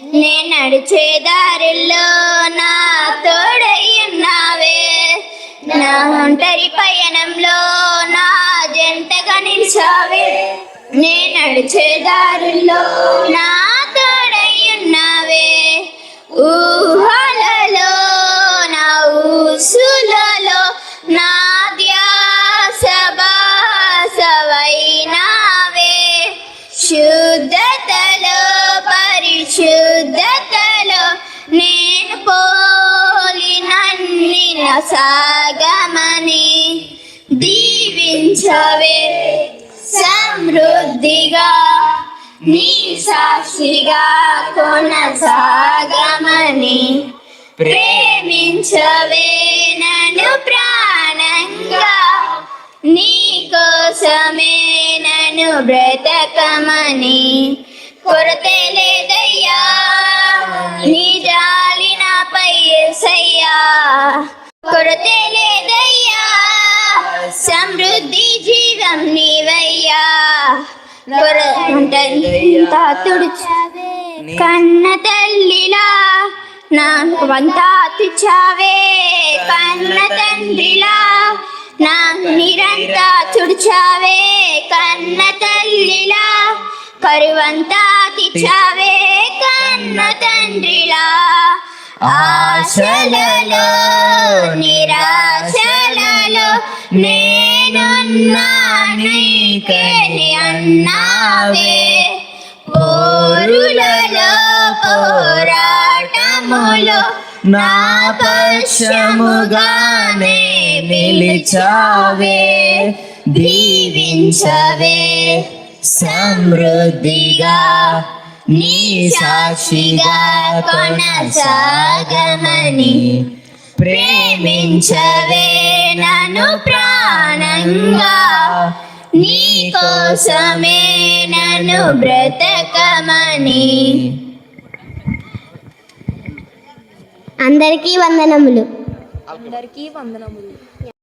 నే నడిచే దారిలో నా తోడయ్యున్నావే నా ఒంటరి పయనంలో నా జంటగా నిలిచావే. నే నడిచే దారిలో నా తోడయ్యున్నావే ఊహలలో నా ఊసులలో నా ధ్యాస బాసవైనావే శుద్ధ పరిశుద్ధతలో నేను పోలి నన్ని సాగమని దీవించవే. సమృద్ధిగా నీ సాక్షిగా కొనసాగమని ప్రేమించవే. నన్ను ప్రాణంగా నీ కోసమే నన్ను బ్రతకమని కొరతే లేదయ్యా సమృద్ధి జీవం నీవయ్యా. కొరత తుడిచావే కన్న తల్లిలా నా వంతా తుచావే కన్న తండ్రిలా నా నిరంతా తుడిచావే. కన్న తల్లిలా కరువంతా తిచ్చావే కన్న తండ్రిలా ఆశలలో నిరాశలలో నేనున్నా నీకని అన్నావే. పోరులలో పోరాటములో నా పక్షముగానే నిలిచావే. దీవించవే సమృద్ధిగా. నీ సాక్షిగా కొనసాగమని ప్రేమించవే నన్ను ప్రాణంగా. నీ కోసమే నన్ను బ్రతకమని. అందరికీ వందనములు. అందరికీ వందనములు.